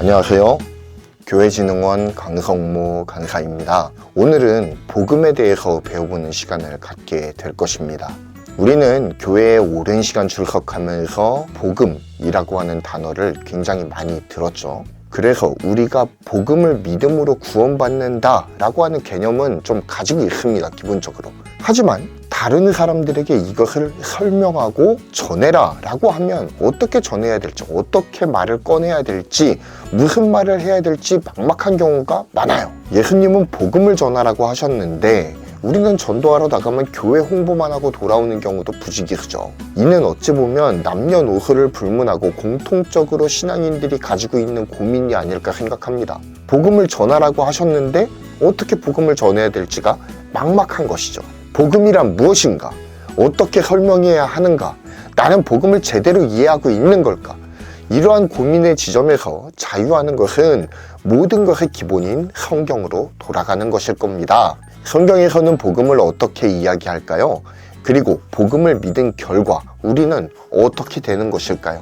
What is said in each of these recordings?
안녕하세요. 교회진흥원 강성모 강사입니다. 오늘은 복음에 대해서 배워보는 시간을 갖게 될 것입니다. 우리는 교회에 오랜 시간 출석하면서 복음이라고 하는 단어를 굉장히 많이 들었죠. 그래서 우리가 복음을 믿음으로 구원받는다 라고 하는 개념은 좀 가지고 있습니다, 기본적으로. 하지만 다른 사람들에게 이것을 설명하고 전해라 라고 하면 어떻게 전해야 될지, 어떻게 말을 꺼내야 될지, 무슨 말을 해야 될지 막막한 경우가 많아요. 예수님은 복음을 전하라고 하셨는데 우리는 전도하러 나가면 교회 홍보만 하고 돌아오는 경우도 부지기수죠. 이는 어찌 보면 남녀노소를 불문하고 공통적으로 신앙인들이 가지고 있는 고민이 아닐까 생각합니다. 복음을 전하라고 하셨는데 어떻게 복음을 전해야 될지가 막막한 것이죠. 복음이란 무엇인가? 어떻게 설명해야 하는가? 나는 복음을 제대로 이해하고 있는 걸까? 이러한 고민의 지점에서 자유하는 것은 모든 것의 기본인 성경으로 돌아가는 것일 겁니다. 성경에서는 복음을 어떻게 이야기할까요? 그리고 복음을 믿은 결과 우리는 어떻게 되는 것일까요?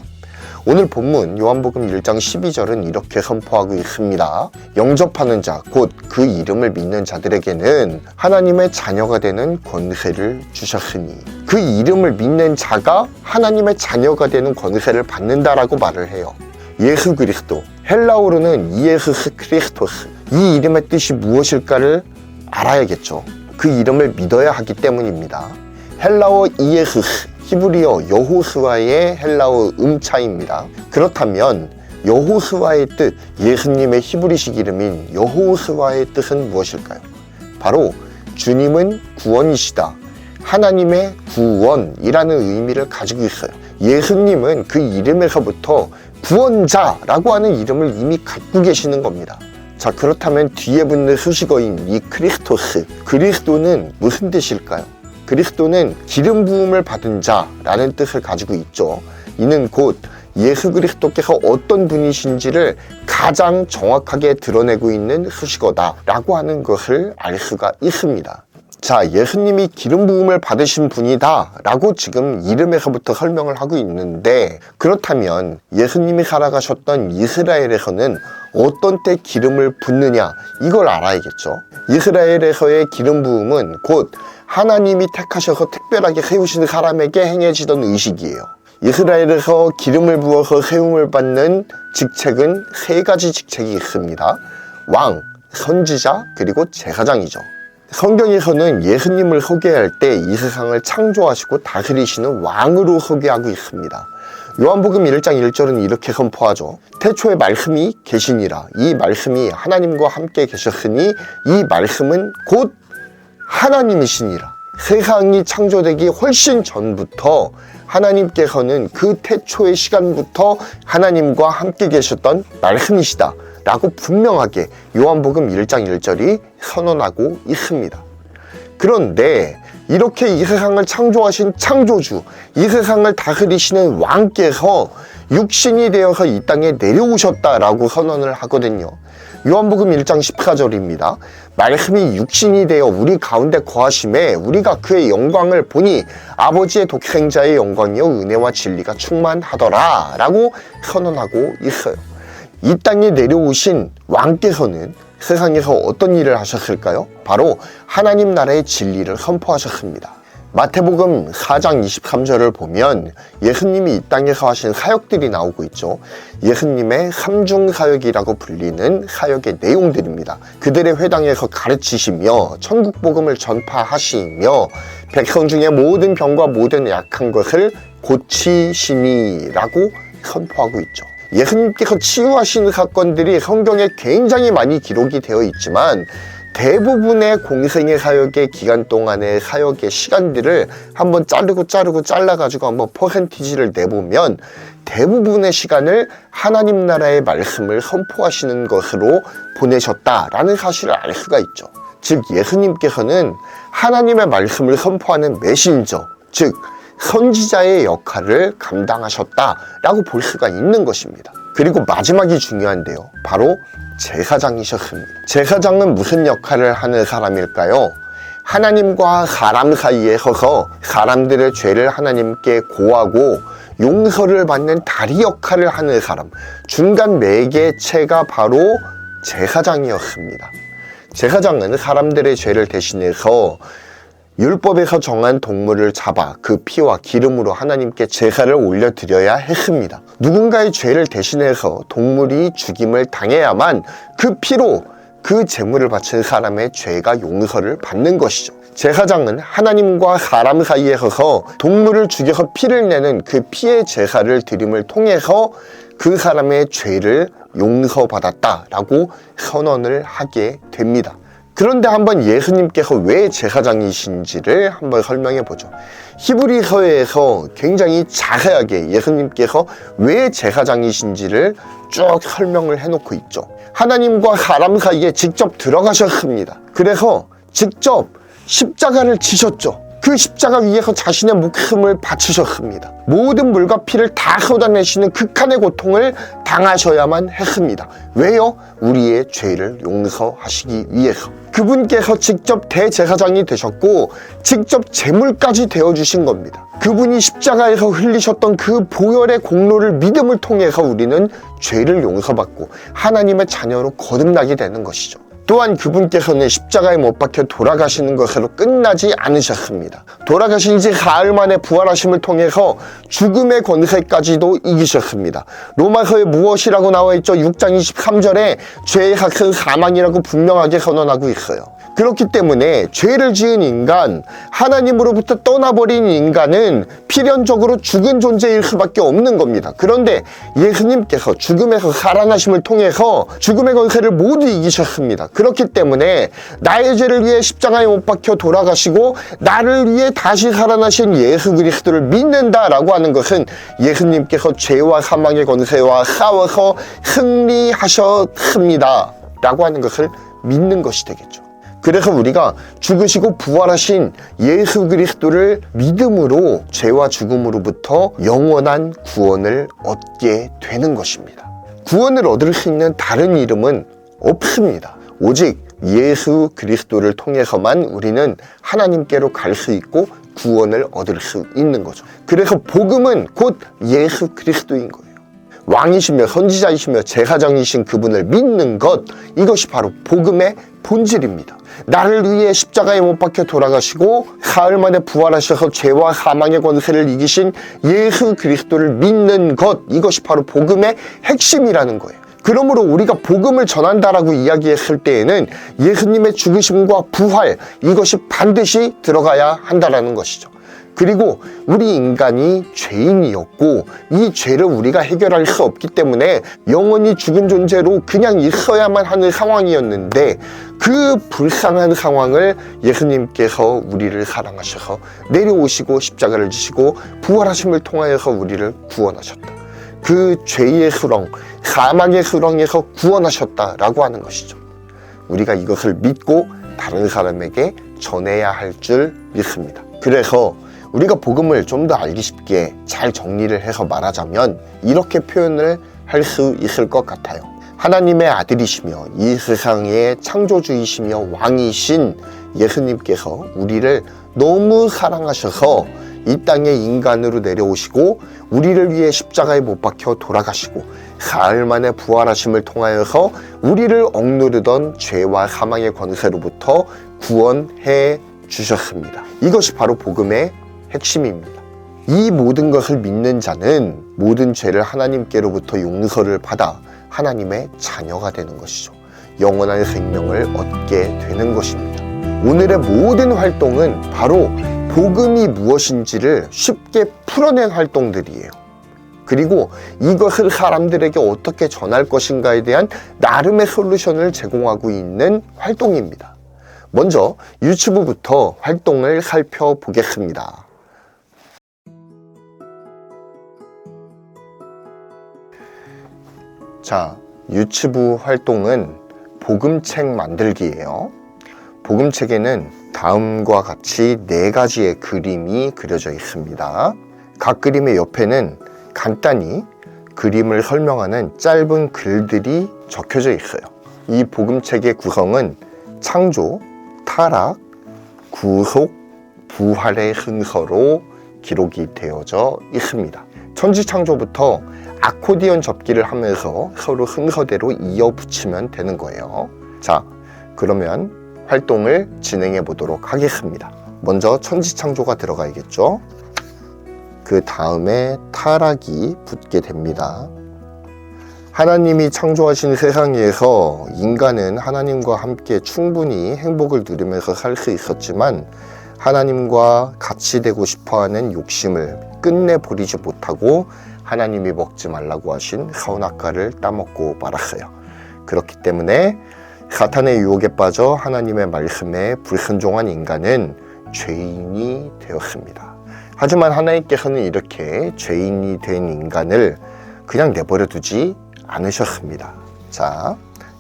오늘 본문 요한복음 1장 12절은 이렇게 선포하고 있습니다. 영접하는 자, 곧 그 이름을 믿는 자들에게는 하나님의 자녀가 되는 권세를 주셨으니 그 이름을 믿는 자가 하나님의 자녀가 되는 권세를 받는다라고 말을 해요. 예수 그리스도, 헬라어로는 이에수스 크리스토스. 이 이름의 뜻이 무엇일까를 알아야겠죠. 그 이름을 믿어야 하기 때문입니다. 헬라어 이에수스, 히브리어 여호스와의 헬라어 음차입니다. 그렇다면 여호스와의 뜻, 예수님의 히브리식 이름인 여호스와의 뜻은 무엇일까요? 바로 주님은 구원이시다. 하나님의 구원이라는 의미를 가지고 있어요. 예수님은 그 이름에서부터 구원자라고 하는 이름을 이미 갖고 계시는 겁니다. 자, 그렇다면 뒤에 붙는 수식어인 이 크리스토스, 그리스도는 무슨 뜻일까요? 그리스도는 기름 부음을 받은 자라는 뜻을 가지고 있죠. 이는 곧 예수 그리스도께서 어떤 분이신지를 가장 정확하게 드러내고 있는 수식어다라고 하는 것을 알 수가 있습니다. 자, 예수님이 기름 부음을 받으신 분이다 라고 지금 이름에서부터 설명을 하고 있는데 그렇다면 예수님이 살아가셨던 이스라엘에서는 어떤 때 기름을 붓느냐 이걸 알아야겠죠. 이스라엘에서의 기름 부음은 곧 하나님이 택하셔서 특별하게 세우신 사람에게 행해지던 의식이에요. 이스라엘에서 기름을 부어서 세움을 받는 직책은 세 가지 직책이 있습니다. 왕, 선지자, 그리고 제사장이죠. 성경에서는 예수님을 소개할 때 이 세상을 창조하시고 다스리시는 왕으로 소개하고 있습니다. 요한복음 1장 1절은 이렇게 선포하죠. 태초에 말씀이 계시니라. 이 말씀이 하나님과 함께 계셨으니 이 말씀은 곧 하나님이시니라. 세상이 창조되기 훨씬 전부터 하나님께서는 그 태초의 시간부터 하나님과 함께 계셨던 말씀이시다. 라고 분명하게 요한복음 1장 1절이 선언하고 있습니다. 그런데 이렇게 이 세상을 창조하신 창조주, 이 세상을 다스리시는 왕께서 육신이 되어서 이 땅에 내려오셨다라고 선언을 하거든요. 요한복음 1장 14절입니다. 말씀이 육신이 되어 우리 가운데 거하심에 우리가 그의 영광을 보니 아버지의 독생자의 영광이요 은혜와 진리가 충만하더라 라고 선언하고 있어요. 이 땅에 내려오신 왕께서는 세상에서 어떤 일을 하셨을까요? 바로 하나님 나라의 진리를 선포하셨습니다. 마태복음 4장 23절을 보면 예수님이 이 땅에서 하신 사역들이 나오고 있죠. 예수님의 삼중 사역이라고 불리는 사역의 내용들입니다. 그들의 회당에서 가르치시며 천국 복음을 전파하시며 백성 중에 모든 병과 모든 약한 것을 고치시니라고 선포하고 있죠. 예수님께서 치유하시는 사건들이 성경에 굉장히 많이 기록이 되어 있지만 대부분의 공생의 사역의 기간 동안의 사역의 시간들을 한번 자르고 자르고 잘라가지고 한번 퍼센티지를 내보면 대부분의 시간을 하나님 나라의 말씀을 선포하시는 것으로 보내셨다라는 사실을 알 수가 있죠. 즉 예수님께서는 하나님의 말씀을 선포하는 메신저, 즉 선지자의 역할을 감당하셨다라고 볼 수가 있는 것입니다. 그리고 마지막이 중요한데요. 바로 제사장이셨습니다. 제사장은 무슨 역할을 하는 사람일까요? 하나님과 사람 사이에 서서 사람들의 죄를 하나님께 고하고 용서를 받는 다리 역할을 하는 사람, 중간 매개체가 바로 제사장이었습니다. 제사장은 사람들의 죄를 대신해서 율법에서 정한 동물을 잡아 그 피와 기름으로 하나님께 제사를 올려드려야 했습니다. 누군가의 죄를 대신해서 동물이 죽임을 당해야만 그 피로 그 제물을 바친 사람의 죄가 용서를 받는 것이죠. 제사장은 하나님과 사람 사이에 서서 동물을 죽여서 피를 내는 그 피의 제사를 드림을 통해서 그 사람의 죄를 용서받았다라고 선언을 하게 됩니다. 그런데 한번 예수님께서 왜 제사장이신지를 한번 설명해 보죠. 히브리서에서 굉장히 자세하게 예수님께서 왜 제사장이신지를 쭉 설명을 해놓고 있죠. 하나님과 사람 사이에 직접 들어가셨습니다. 그래서 직접 십자가를 지셨죠. 그 십자가 위에서 자신의 목숨을 바치셨습니다. 모든 물과 피를 다 쏟아내시는 극한의 고통을 당하셔야만 했습니다. 왜요? 우리의 죄를 용서하시기 위해서. 그분께서 직접 대제사장이 되셨고 직접 제물까지 되어주신 겁니다. 그분이 십자가에서 흘리셨던 그 보혈의 공로를 믿음을 통해서 우리는 죄를 용서받고 하나님의 자녀로 거듭나게 되는 것이죠. 또한 그분께서는 십자가에 못 박혀 돌아가시는 것으로 끝나지 않으셨습니다. 돌아가신 지 가을 만에 부활하심을 통해서 죽음의 권세까지도 이기셨습니다. 로마서에 무엇이라고 나와 있죠? 6장 23절에 죄의 학은 사망이라고 분명하게 선언하고 있어요. 그렇기 때문에 죄를 지은 인간, 하나님으로부터 떠나버린 인간은 필연적으로 죽은 존재일 수밖에 없는 겁니다. 그런데 예수님께서 죽음에서 살아나심을 통해서 죽음의 권세를 모두 이기셨습니다. 그렇기 때문에 나의 죄를 위해 십자가에 못 박혀 돌아가시고 나를 위해 다시 살아나신 예수 그리스도를 믿는다라고 하는 것은 예수님께서 죄와 사망의 권세와 싸워서 승리하셨습니다. 라고 하는 것을 믿는 것이 되겠죠. 그래서 우리가 죽으시고 부활하신 예수 그리스도를 믿음으로 죄와 죽음으로부터 영원한 구원을 얻게 되는 것입니다. 구원을 얻을 수 있는 다른 이름은 없습니다. 오직 예수 그리스도를 통해서만 우리는 하나님께로 갈 수 있고 구원을 얻을 수 있는 거죠. 그래서 복음은 곧 예수 그리스도인 거예요. 왕이시며 선지자이시며 제사장이신 그분을 믿는 것 이것이 바로 복음의 본질입니다. 나를 위해 십자가에 못 박혀 돌아가시고 사흘 만에 부활하셔서 죄와 사망의 권세를 이기신 예수 그리스도를 믿는 것 이것이 바로 복음의 핵심이라는 거예요. 그러므로 우리가 복음을 전한다라고 이야기했을 때에는 예수님의 죽으심과 부활 이것이 반드시 들어가야 한다라는 것이죠. 그리고 우리 인간이 죄인이었고 이 죄를 우리가 해결할 수 없기 때문에 영원히 죽은 존재로 그냥 있어야만 하는 상황이었는데 그 불쌍한 상황을 예수님께서 우리를 사랑하셔서 내려오시고 십자가를 지시고 부활하심을 통하여서 우리를 구원하셨다. 그 죄의 수렁, 사망의 수렁에서 구원하셨다라고 하는 것이죠. 우리가 이것을 믿고 다른 사람에게 전해야 할 줄 믿습니다. 그래서 우리가 복음을 좀 더 알기 쉽게 잘 정리를 해서 말하자면 이렇게 표현을 할 수 있을 것 같아요. 하나님의 아들이시며 이 세상의 창조주이시며 왕이신 예수님께서 우리를 너무 사랑하셔서 이 땅에 인간으로 내려오시고 우리를 위해 십자가에 못 박혀 돌아가시고 사흘 만에 부활하심을 통하여서 우리를 억누르던 죄와 사망의 권세로부터 구원해 주셨습니다. 이것이 바로 복음의 핵심입니다. 이 모든 것을 믿는 자는 모든 죄를 하나님께로부터 용서를 받아 하나님의 자녀가 되는 것이죠. 영원한 생명을 얻게 되는 것입니다. 오늘의 모든 활동은 바로 복음이 무엇인지를 쉽게 풀어낸 활동들이에요. 그리고 이것을 사람들에게 어떻게 전할 것인가에 대한 나름의 솔루션을 제공하고 있는 활동입니다. 먼저 유튜브부터 활동을 살펴보겠습니다. 자, 유튜브 활동은 복음책 만들기예요. 복음책에는 다음과 같이 네 가지의 그림이 그려져 있습니다. 각 그림의 옆에는 간단히 그림을 설명하는 짧은 글들이 적혀져 있어요. 이 복음책의 구성은 창조, 타락, 구속 부활의 흥서로 기록이 되어져 있습니다. 천지창조부터 아코디언 접기를 하면서 서로 흥서대로 이어붙이면 되는 거예요. 자, 그러면 활동을 진행해 보도록 하겠습니다. 먼저 천지창조가 들어가야겠죠. 그 다음에 타락이 붙게 됩니다. 하나님이 창조하신 세상에서 인간은 하나님과 함께 충분히 행복을 누리면서 살 수 있었지만 하나님과 같이 되고 싶어 하는 욕심을 끝내 버리지 못하고 하나님이 먹지 말라고 하신 선악과를 따먹고 말았어요. 그렇기 때문에 사탄의 유혹에 빠져 하나님의 말씀에 불순종한 인간은 죄인이 되었습니다. 하지만 하나님께서는 이렇게 죄인이 된 인간을 그냥 내버려 두지 않으셨습니다. 자,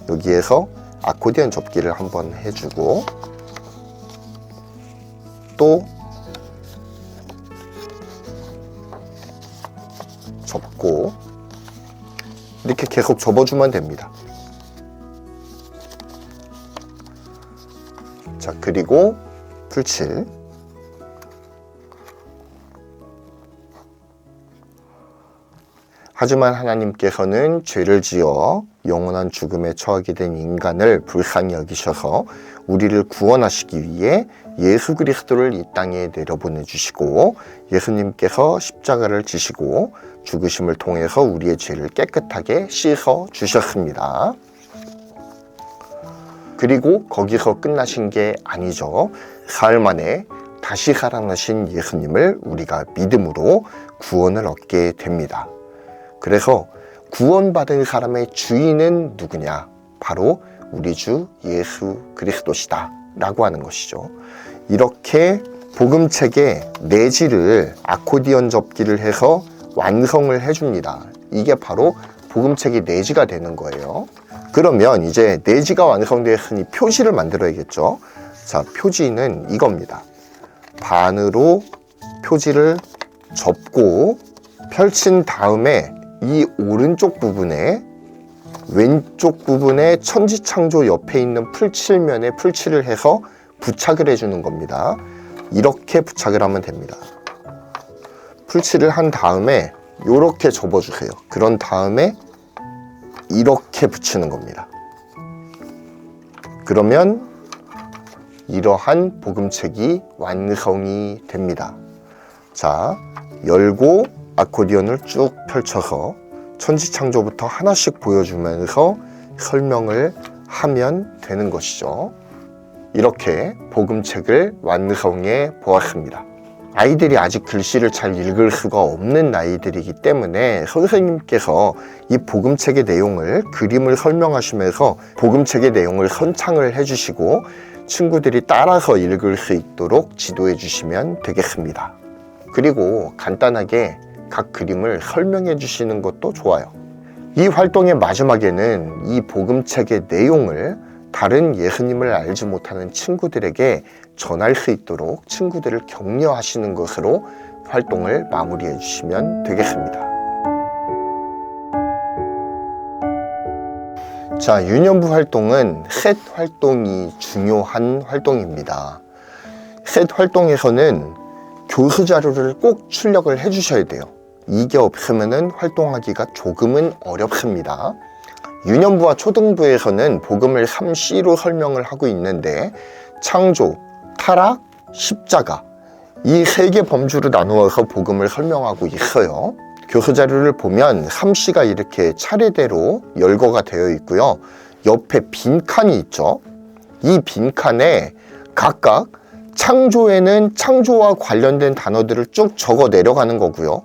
여기에서 아코디언 접기를 한번 해주고 또 접고 이렇게 계속 접어주면 됩니다. 자, 그리고 풀칠 하지만 하나님께서는 죄를 지어 영원한 죽음에 처하게 된 인간을 불쌍히 여기셔서 우리를 구원하시기 위해 예수 그리스도를 이 땅에 내려보내 주시고 예수님께서 십자가를 지시고 죽으심을 통해서 우리의 죄를 깨끗하게 씻어 주셨습니다. 그리고 거기서 끝나신 게 아니죠. 사흘 만에 다시 살아나신 예수님을 우리가 믿음으로 구원을 얻게 됩니다. 그래서 구원받은 사람의 주인은 누구냐? 바로 우리 주 예수 그리스도시다. 라고 하는 것이죠. 이렇게 복음책의 내지를 아코디언 접기를 해서 완성을 해줍니다. 이게 바로 복음책의 내지가 되는 거예요. 그러면 이제 내지가 완성되었으니 표지를 만들어야겠죠. 자, 표지는 이겁니다. 반으로 표지를 접고 펼친 다음에 이 오른쪽 부분에 왼쪽 부분에 천지창조 옆에 있는 풀칠면에 풀칠을 해서 부착을 해주는 겁니다. 이렇게 부착을 하면 됩니다. 풀칠을 한 다음에 이렇게 접어주세요. 그런 다음에 이렇게 붙이는 겁니다. 그러면 이러한 복음책이 완성이 됩니다. 자, 열고 아코디언을 쭉 펼쳐서 천지창조부터 하나씩 보여주면서 설명을 하면 되는 것이죠. 이렇게 복음책을 완성해 보았습니다. 아이들이 아직 글씨를 잘 읽을 수가 없는 나이들이기 때문에 선생님께서 이 복음책의 내용을 그림을 설명하시면서 복음책의 내용을 선창을 해주시고 친구들이 따라서 읽을 수 있도록 지도해 주시면 되겠습니다. 그리고 간단하게 각 그림을 설명해 주시는 것도 좋아요. 이 활동의 마지막에는 이 복음책의 내용을 다른 예수님을 알지 못하는 친구들에게 전할 수 있도록 친구들을 격려하시는 것으로 활동을 마무리해 주시면 되겠습니다. 자, 유년부 활동은 셋 활동이 중요한 활동입니다. 셋 활동에서는 교수 자료를 꼭 출력을 해 주셔야 돼요. 이게 없으면 활동하기가 조금은 어렵습니다. 유년부와 초등부에서는 복음을 3C로 설명을 하고 있는데 창조, 타락, 십자가 이 세 개 범주로 나누어서 복음을 설명하고 있어요. 교수 자료를 보면 3C가 이렇게 차례대로 열거가 되어 있고요. 옆에 빈칸이 있죠. 이 빈칸에 각각 창조에는 창조와 관련된 단어들을 쭉 적어 내려가는 거고요.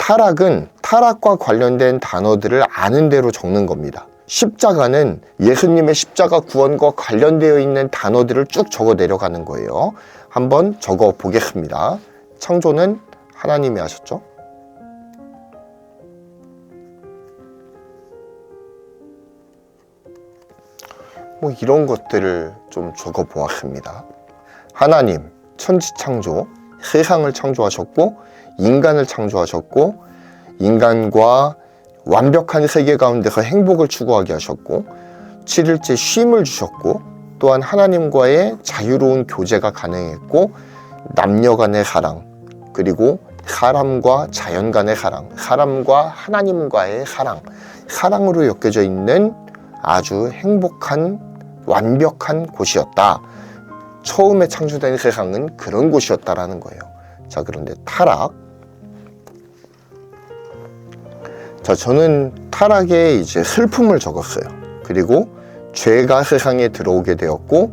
타락은 타락과 관련된 단어들을 아는 대로 적는 겁니다. 십자가는 예수님의 십자가 구원과 관련되어 있는 단어들을 쭉 적어 내려가는 거예요. 한번 적어 보겠습니다. 창조는 하나님이 하셨죠? 뭐 이런 것들을 좀 적어 보았습니다. 하나님, 천지 창조, 세상을 창조하셨고, 인간을 창조하셨고, 인간과 완벽한 세계 가운데서 행복을 추구하게 하셨고, 7일째 쉼을 주셨고, 또한 하나님과의 자유로운 교제가 가능했고 남녀 간의 사랑 그리고 사람과 자연 간의 사랑, 사람과 하나님과의 사랑, 사랑으로 엮여져 있는 아주 행복한 완벽한 곳이었다. 처음에 창조된 세상은 그런 곳이었다라는 거예요. 자, 그런데 타락. 자, 저는 타락에 이제 슬픔을 적었어요. 그리고 죄가 세상에 들어오게 되었고,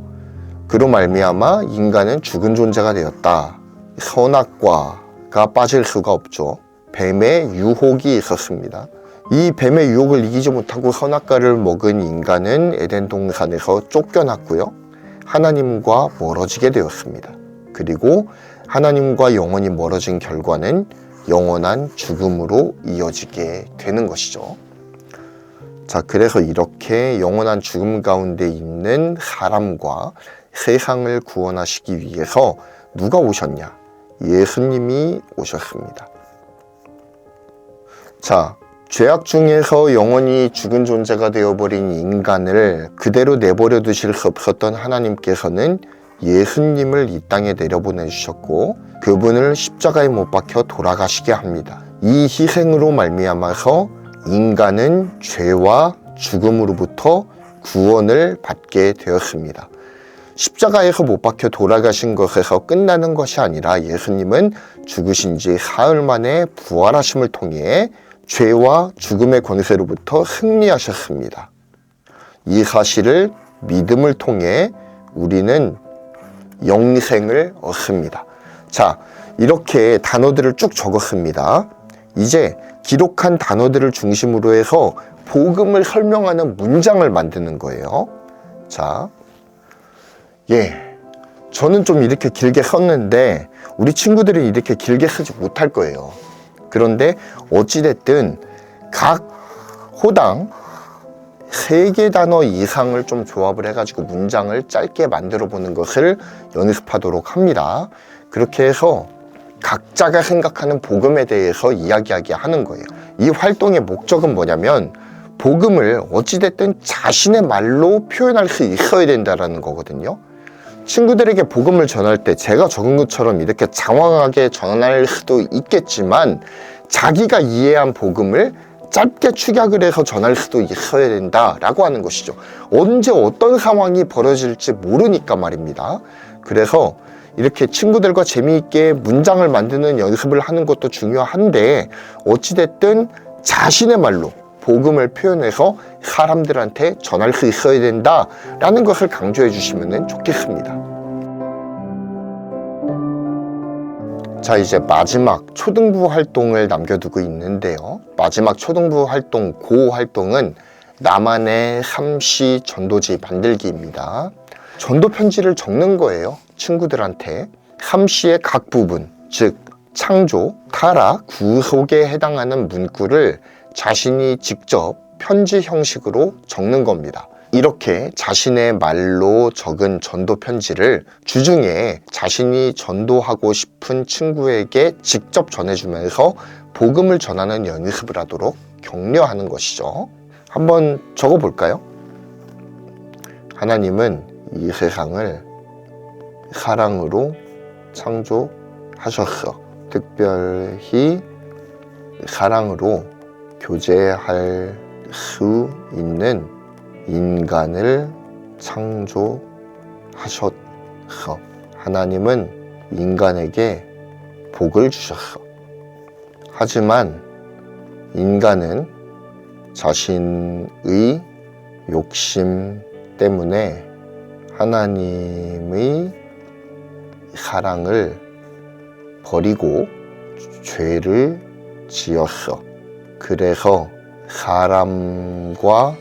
그로 말미암아 인간은 죽은 존재가 되었다. 선악과가 빠질 수가 없죠. 뱀의 유혹이 있었습니다. 이 뱀의 유혹을 이기지 못하고 선악과를 먹은 인간은 에덴 동산에서 쫓겨났고요. 하나님과 멀어지게 되었습니다. 그리고 하나님과 영원히 멀어진 결과는 영원한 죽음으로 이어지게 되는 것이죠. 자, 그래서 이렇게 영원한 죽음 가운데 있는 사람과 세상을 구원하시기 위해서 누가 오셨냐? 예수님이 오셨습니다. 자, 죄악 중에서 영원히 죽은 존재가 되어버린 인간을 그대로 내버려 두실 수 없었던 하나님께서는 예수님을 이 땅에 내려보내주셨고 그분을 십자가에 못 박혀 돌아가시게 합니다. 이 희생으로 말미암아서 인간은 죄와 죽음으로부터 구원을 받게 되었습니다. 십자가에서 못 박혀 돌아가신 것에서 끝나는 것이 아니라 예수님은 죽으신 지 사흘 만에 부활하심을 통해 죄와 죽음의 권세로부터 승리하셨습니다. 이 사실을 믿음을 통해 우리는 영생을 얻습니다. 자, 이렇게 단어들을 쭉 적었습니다. 이제 기록한 단어들을 중심으로 해서 복음을 설명하는 문장을 만드는 거예요. 자, 예. 저는 좀 이렇게 길게 썼는데 우리 친구들은 이렇게 길게 쓰지 못할 거예요. 그런데 어찌됐든 각 호당 세 개 단어 이상을 좀 조합을 해가지고 문장을 짧게 만들어 보는 것을 연습하도록 합니다. 그렇게 해서 각자가 생각하는 복음에 대해서 이야기하게 하는 거예요. 이 활동의 목적은 뭐냐면 복음을 어찌됐든 자신의 말로 표현할 수 있어야 된다라는 거거든요. 친구들에게 복음을 전할 때 제가 적은 것처럼 이렇게 장황하게 전할 수도 있겠지만 자기가 이해한 복음을 짧게 축약을 해서 전할 수도 있어야 된다라고 하는 것이죠. 언제 어떤 상황이 벌어질지 모르니까 말입니다. 그래서 이렇게 친구들과 재미있게 문장을 만드는 연습을 하는 것도 중요한데 어찌됐든 자신의 말로 복음을 표현해서 사람들한테 전할 수 있어야 된다라는 것을 강조해 주시면 좋겠습니다. 자, 이제 마지막 초등부 활동을 남겨두고 있는데요. 마지막 초등부 활동, 고 활동은 나만의 삼시 전도지 만들기입니다. 전도 편지를 적는 거예요. 친구들한테. 삼시의 각 부분, 즉, 창조, 타락, 구속에 해당하는 문구를 자신이 직접 편지 형식으로 적는 겁니다. 이렇게 자신의 말로 적은 전도 편지를 주중에 자신이 전도하고 싶은 친구에게 직접 전해주면서 복음을 전하는 연습을 하도록 격려하는 것이죠. 한번 적어 볼까요? 하나님은 이 세상을 사랑으로 창조하셨어. 특별히 사랑으로 교제할 수 있는 인간을 창조하셨어. 하나님은 인간에게 복을 주셨어. 하지만 인간은 자신의 욕심 때문에 하나님의 사랑을 버리고 죄를 지었어. 그래서 사람과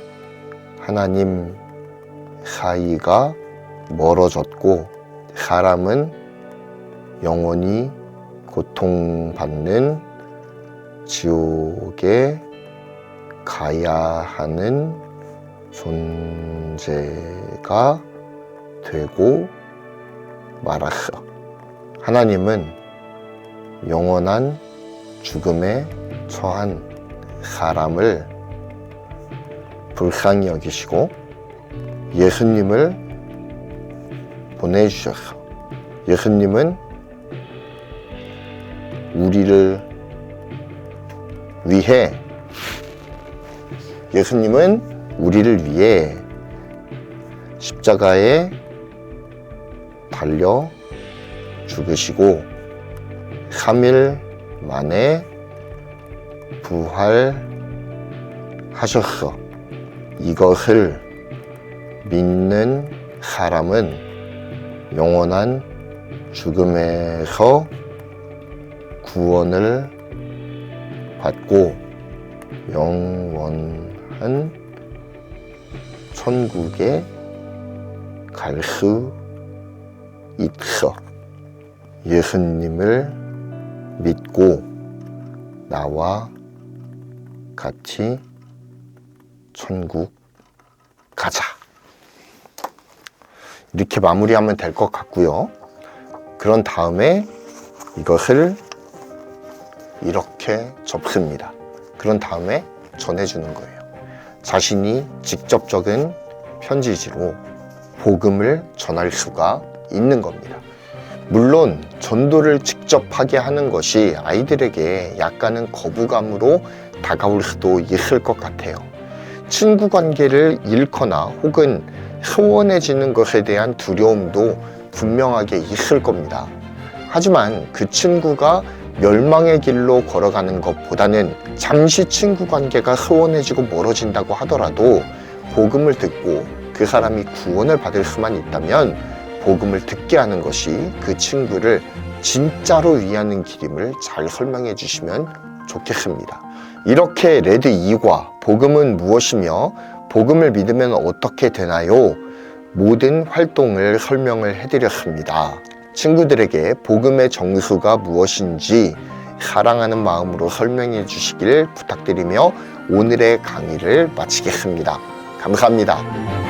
하나님 사이가 멀어졌고 사람은 영원히 고통받는 지옥에 가야 하는 존재가 되고 말았어. 하나님은 영원한 죽음에 처한 사람을 불쌍히 여기시고 예수님을 보내주셔서 예수님은 우리를 위해 예수님은 우리를 위해 십자가에 달려 죽으시고 3일 만에 부활하셨어. 이것을 믿는 사람은 영원한 죽음에서 구원을 받고 영원한 천국에 갈 수 있어. 예수님을 믿고 나와 같이 천국 가자. 이렇게 마무리하면 될 것 같고요. 그런 다음에 이것을 이렇게 접습니다. 그런 다음에 전해주는 거예요. 자신이 직접 적은 편지지로 복음을 전할 수가 있는 겁니다. 물론 전도를 직접 하게 하는 것이 아이들에게 약간은 거부감으로 다가올 수도 있을 것 같아요. 친구 관계를 잃거나 혹은 소원해지는 것에 대한 두려움도 분명하게 있을 겁니다. 하지만 그 친구가 멸망의 길로 걸어가는 것보다는 잠시 친구 관계가 소원해지고 멀어진다고 하더라도 복음을 듣고 그 사람이 구원을 받을 수만 있다면 복음을 듣게 하는 것이 그 친구를 진짜로 위하는 길임을 잘 설명해 주시면 좋겠습니다. 이렇게 레드 2과 복음은 무엇이며 복음을 믿으면 어떻게 되나요? 모든 활동을 설명을 해드렸습니다. 친구들에게 복음의 정수가 무엇인지 사랑하는 마음으로 설명해 주시길 부탁드리며 오늘의 강의를 마치겠습니다. 감사합니다.